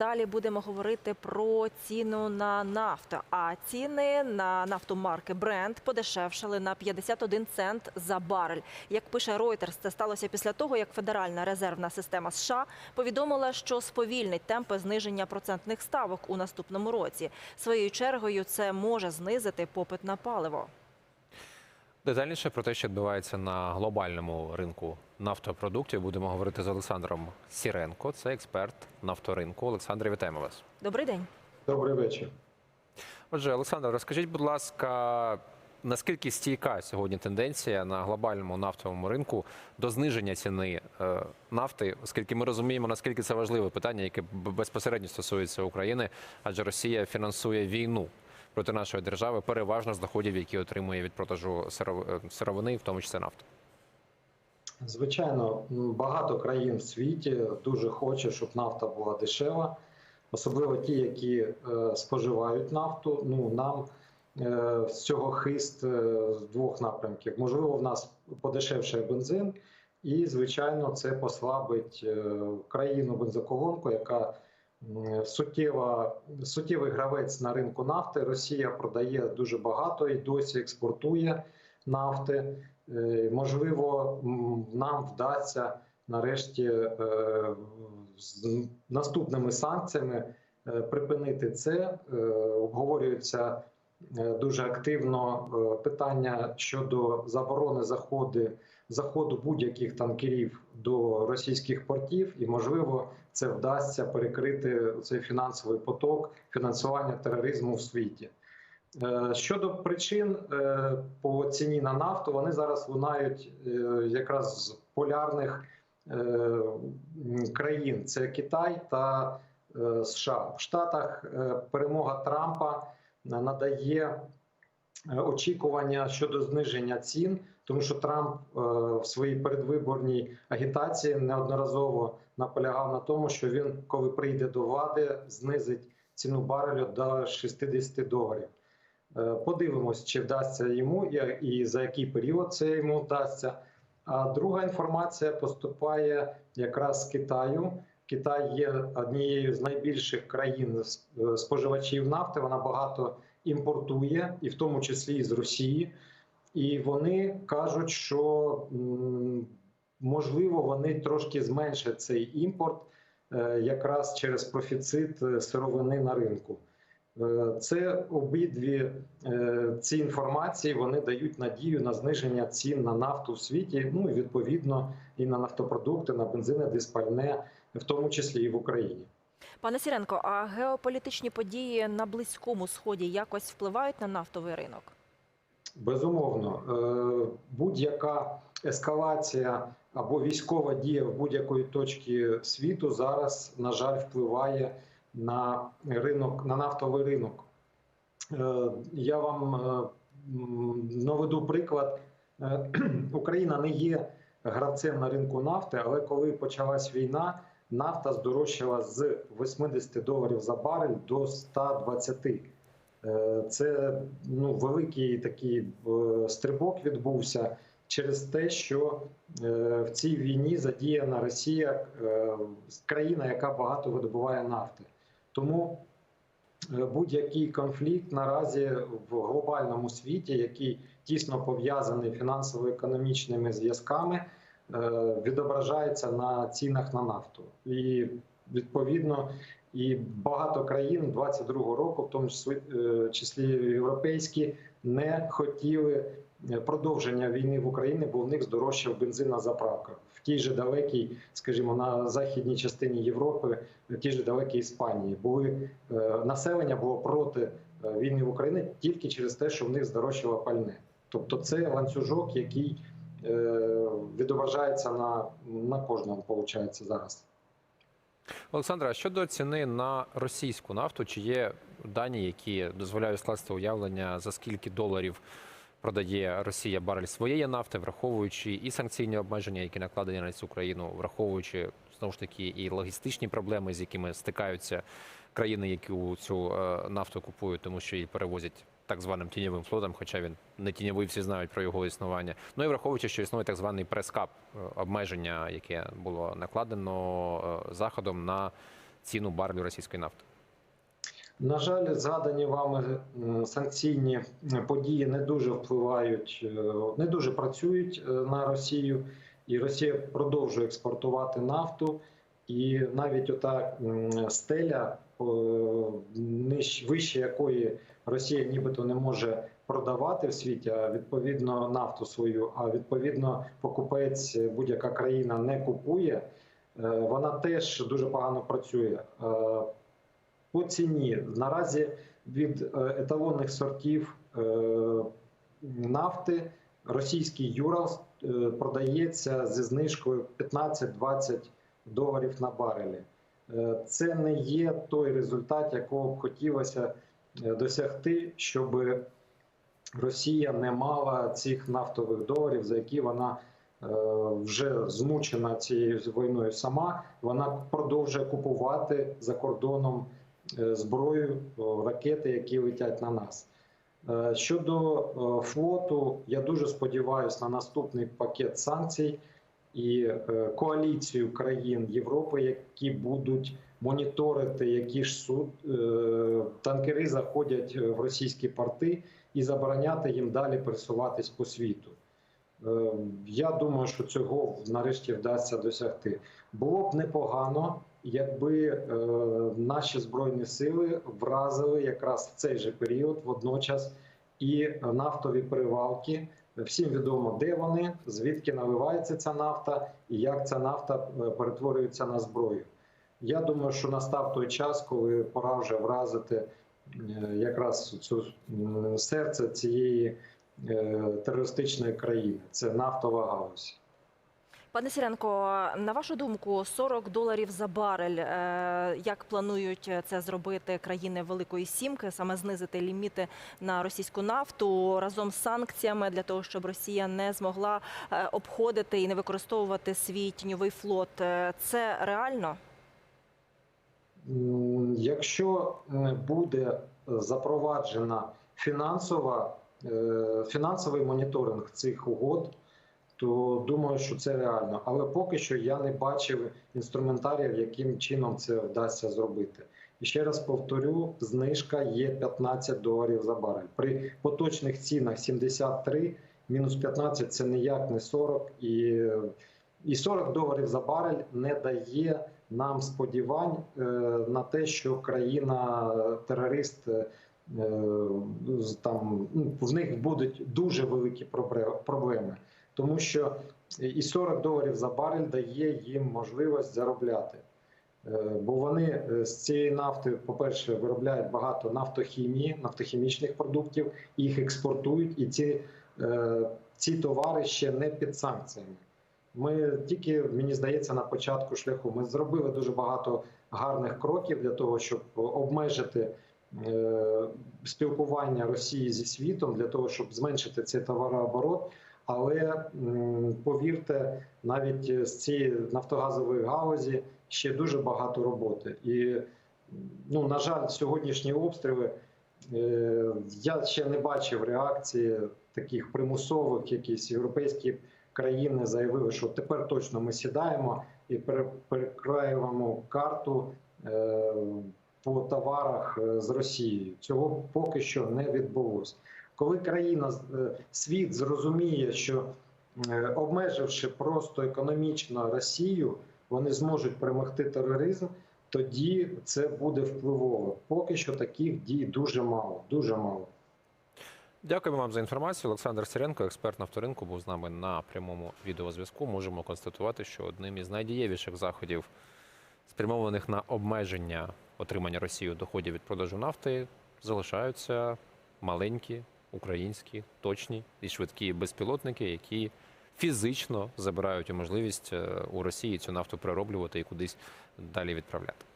Далі будемо говорити про ціну на нафту. А ціни на нафту марки Brent подешевшали на 51 цент за барель. Як пише Reuters, це сталося після того, як Федеральна резервна система США повідомила, що сповільнить темпи зниження процентних ставок у наступному році. Своєю чергою це може знизити попит на паливо. Детальніше про те, що відбувається на глобальному ринку нафтопродуктів, будемо говорити з Олександром Сіренко. Це експерт нафторинку. Олександр, вітаємо вас. Добрий день. Добрий вечір. Отже, Олександр, розкажіть, будь ласка, наскільки стійка сьогодні тенденція на глобальному нафтовому ринку до зниження ціни е, нафти, оскільки ми розуміємо, наскільки це важливе питання, яке безпосередньо стосується України, адже Росія фінансує війну проти нашої держави, переважно з доходів, які отримує від продажу е, сировини, в тому числі нафти. Звичайно, багато країн в світі дуже хоче, щоб нафта була дешева, особливо ті, які е, споживають нафту. Ну нам е, з цього хист е, з двох напрямків. Можливо, в нас подешевшає бензин, і звичайно, це послабить країну бензоколонку, яка суттєва, суттєвий гравець на ринку нафти. Росія продає дуже багато і досі експортує нафти. Е, Можливо, нам вдасться нарешті е, з наступними санкціями е, припинити це. Обговорюється дуже активно питання щодо заборони заходи, заходу будь-яких танкерів до російських портів, і можливо це вдасться перекрити цей фінансовий поток фінансування тероризму в світі. Е, Щодо причин е, по ціні на нафту, вони зараз лунають е, якраз з полярних країн: це Китай та США. В Штатах перемога Трампа надає очікування щодо зниження цін, тому що Трамп в своїй передвиборній агітації неодноразово наполягав на тому, що він, коли прийде до влади, знизить ціну барелю до 60 доларів. Е, Подивимось, чи вдасться йому і- за який період це йому вдасться. А друга інформація поступає якраз з Китаю. Китай є однією з найбільших країн е, споживачів нафти. Вона багато імпортує, і в тому числі і з Росії. І вони кажуть, що можливо вони трошки зменшать цей імпорт е, якраз через профіцит сировини на ринку. Е, Це обидві е, ці інформації вони дають надію на зниження цін на нафту в світі. Ну і відповідно і на нафтопродукти, на бензини, диспальне, в тому числі і в Україні. Пане Сіренко, а геополітичні події на Близькому Сході якось впливають на нафтовий ринок? Безумовно, е, будь-яка ескалація або військова дія в будь-якої точки світу зараз, на жаль, впливає на ринок, на нафтовий ринок. Е, Я вам е, наведу приклад. Е, Україна не є гравцем на ринку нафти, але коли почалась війна, нафта здорожчала з 80 доларів за барель до 120. Е, Це ну, великий такий стрибок відбувся через те, що в цій війні задіяна Росія, країна, яка багато видобуває нафти. Тому е, будь-який конфлікт наразі в глобальному світі, який тісно пов'язаний фінансово-економічними зв'язками, е, відображається на цінах на нафту. І відповідно і багато країн 22-го року, в тому числі, е, європейські, не хотіли продовження війни в Україні, бо в них здорожчав бензин на заправках. В тій же далекій, скажімо, на західній частині Європи, в тій же далекій Іспанії, були е, населення було проти е, війни в Україні тільки через те, що в них здорожчало пальне. Тобто це ланцюжок, який е, відображається на, на кожному, виходить, зараз. Олександра, а щодо ціни на російську нафту, чи є дані, які дозволяють скласти уявлення, за скільки доларів продає Росія барель своєї нафти, враховуючи і санкційні обмеження, які накладені на цю країну, враховуючи знову ж таки і логістичні проблеми, з якими стикаються країни, які цю е, нафту купують, тому що її перевозять так званим тіньовим флотом, хоча він не тіньовий, всі знають про його існування. Ну і враховуючи, що існує так званий прескап е, обмеження, яке було накладено е, заходом на ціну барелю російської нафти? На жаль, згадані вами м, санкційні події не дуже впливають, е, не дуже працюють е, на Росію, і Росія продовжує експортувати нафту. І навіть ота стеля, е, вище якої Росія нібито не може продавати в світі, а відповідно нафту свою, а відповідно покупець е, будь-яка країна не купує. е, Вона теж дуже погано працює. По ціні наразі від е, еталонних сортів е, нафти російський Юрал е, продається зі знижкою 15-20 доларів на барелі. Це не є той результат, якого б хотілося досягти, щоб Росія не мала цих нафтових доларів, за які вона вже змучена цією війною сама. Вона продовжує купувати за кордоном зброю, ракети, які летять на нас. Е, Щодо е, флоту, я дуже сподіваюся на наступний пакет санкцій і е, коаліцію країн Європи, які будуть моніторити, які ж суд е, танкери заходять в російські порти і забороняти їм далі пересуватись по світу. Е, Я думаю, що цього нарешті вдасться досягти. Було б непогано, якби е, наші збройні сили вразили якраз в цей же період водночас і нафтові перевалки. Всім відомо, де вони, звідки наливається ця нафта і як ця нафта е, перетворюється на зброю. Я думаю, що настав той час, коли пора вже вразити е, якраз цю серце цієї терористичної країни. Це нафтова галузь. Пане Сіренко, на вашу думку, 40 доларів за барель. е, Як планують це зробити країни Великої Сімки, саме знизити ліміти на російську нафту разом з санкціями для того, щоб Росія не змогла е, обходити і не використовувати свій тіньовий флот? Е, Це реально? Якщо буде запроваджена фінансова, фінансовий моніторинг цих угод, то думаю, що це реально. Але поки що я не бачив інструментаріїв, яким чином це вдасться зробити. І ще раз повторю: знижка є 15 доларів за барель. При поточних цінах 73, мінус 15 це ніяк не 40. І, і 40 доларів за барель не дає нам сподівань е, на те, що країна-терорист е, там ну, в них будуть дуже великі проблеми, тому що і 40 доларів за барель дає їм можливість заробляти. Е, Бо вони е, з цієї нафти, по-перше, виробляють багато нафтохімії, нафтохімічних продуктів, їх експортують, і ці, е, ці товари ще не під санкціями. Ми тільки, мені здається, на початку шляху ми зробили дуже багато гарних кроків для того, щоб обмежити е, спілкування Росії зі світом, для того, щоб зменшити цей товарооборот. Але повірте, навіть з цієї нафтогазової галузі ще дуже багато роботи. І, ну, на жаль, сьогоднішні обстріли е, я ще не бачив реакції таких примусових, якісь європейські країни заявили, що тепер точно ми сідаємо і пере- перекраюємо карту е, по товарах е, з Росією. Цього поки що не відбулося. Коли країна е, світ зрозуміє, що е, обмеживши просто економічно Росію, вони зможуть перемогти тероризм. Тоді це буде впливово. Поки що таких дій дуже мало, дуже мало. Дякуємо вам за інформацію. Олександр Сиренко, експерт нафторинку, був з нами на прямому відеозв'язку. Можемо констатувати, що одним із найдієвіших заходів, спрямованих на обмеження отримання Росією доходів від продажу нафти, залишаються маленькі українські, точні і швидкі безпілотники, які фізично забирають можливість е, у Росії цю нафту перероблювати і кудись далі відправляти.